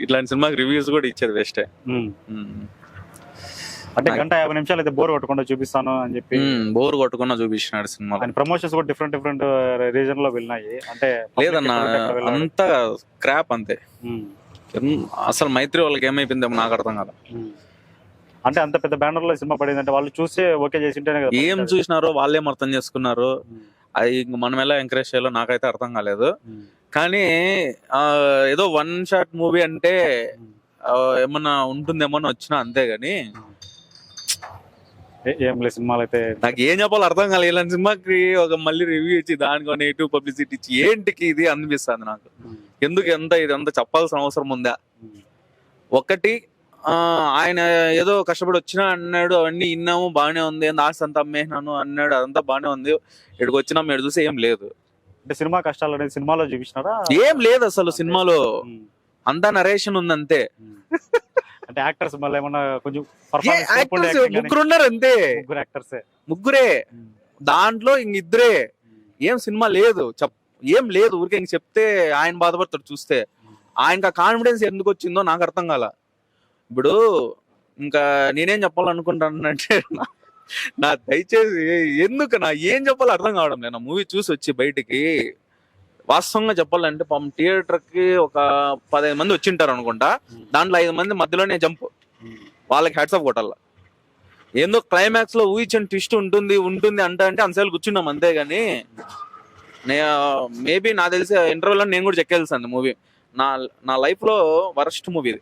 ఇట్లాంటి సినిమాకి రివ్యూస్ కూడా ఇచ్చేది ఉమ్. అంటే గంట యాభై నిమిషాలు అయితే బోర్ కొట్టకుండా చూపిస్తాను అని చెప్పి బోర్ కొట్టకుండా చూపించినాడు సినిమాలో ఆయన ప్రమోషన్స్ కూడా డిఫరెంట్ డిఫరెంట్ రీజన్లో వెళ్ళినాయి అంటే లేదన్నా. అంతా క్రాప్ అంతే అసలు మైత్రి వాళ్ళకి ఏమైపోయిందేమో నాకు అర్థం కాదు. అంటే అంత పెద్ద బ్యానర్లో సినిమా పడింది అంటే వాళ్ళు చూసే ఓకే చేసింటేనే కదా ఏం. చూసినారో వాళ్ళేం అర్థం చేసుకున్నారు. అది మనం ఎలా ఎంకరేజ్ చేయాలో నాకైతే అర్థం కాలేదు. కానీ ఆ, ఏదో వన్ షాట్ మూవీ అంటే ఏమన్నా ఉంటుందేమో అని వచ్చినా అంతే గాని. ఏ- లేదు సినిమాలు అయితే నాకు ఏం చెప్పాలో అర్థం కాలేదు ఇలాంటి సినిమాకి ఒక మళ్ళీ రివ్యూ ఇచ్చి దానికి నెగిటివ్ పబ్లిసిటీ ఇచ్చి ఏంటికి ఇది అనిపిస్తుంది నాకు. ఉమ్. ఎందుకు ఎంత ఇది అంత చెప్పాల్సిన అవసరం ఉందా? ఉమ్. ఒకటి ఆయన ఏదో కష్టపడి వచ్చినా అన్నాడు అవన్నీ విన్నాము బాగానే ఉంది ఆస్తి అంతా అమ్మేసినాను అన్నాడు అదంతా బాగానే ఉంది. ఇక్కడికి వచ్చినా మీరు చూసి ఏం లేదు. అంటే సినిమా కష్టాలు అనేది సినిమాలో చూపించినారా? ఏం లేదు అసలు సినిమాలో. అంతా నరేషన్ ఉంది అంతే ఉమ్. అంటే యాక్టర్స్ మళ్ళీ ఏమన్నా కొంచెం ముగ్గురు ఉన్నారు అంతే. ముగ్గురు యాక్టర్స్ ముగ్గురే. దాంట్లో ఇంక ఇద్దరే. ఏం సినిమా లేదు. చెప్ ఏం లేదు ఊరికే ఇంక చెప్తే ఆయన బాధపడతాడు చూస్తే. ఆయనకు కాన్ఫిడెన్స్ ఎందుకు వచ్చిందో నాకు అర్థం కాల. ఇప్పుడు ఇంకా నేనేం చెప్పాలనుకుంటానంటే నా- దయచేసి ఎందుకు నా ఏం చెప్పాలో అర్థం కావడం లేదు. నా మూవీ చూసి వచ్చి బయటికి వాస్తవంగా చెప్పాలంటే పాపం థియేటర్కి ఒక పదహైదు మంది వచ్చింటారు అనుకుంటా. దాంట్లో ఐదు మంది మధ్యలోనే జంప్. వాళ్ళకి హ్యాట్స్ ఆఫ్ కొట్టాల. ఏందో క్లైమాక్స్లో ఊహించిన ట్విస్ట్ ఉంటుంది ఉంటుంది అంట అంటే అంతసేపు కూర్చున్నాం అంతే గాని మేబీ నా తెలిసి ఇంటర్వ్యూలో నేను కూడా చెక్కేల్సింది మూవీ నా నా లైఫ్లో వరస్ట్ మూవీ ఇది.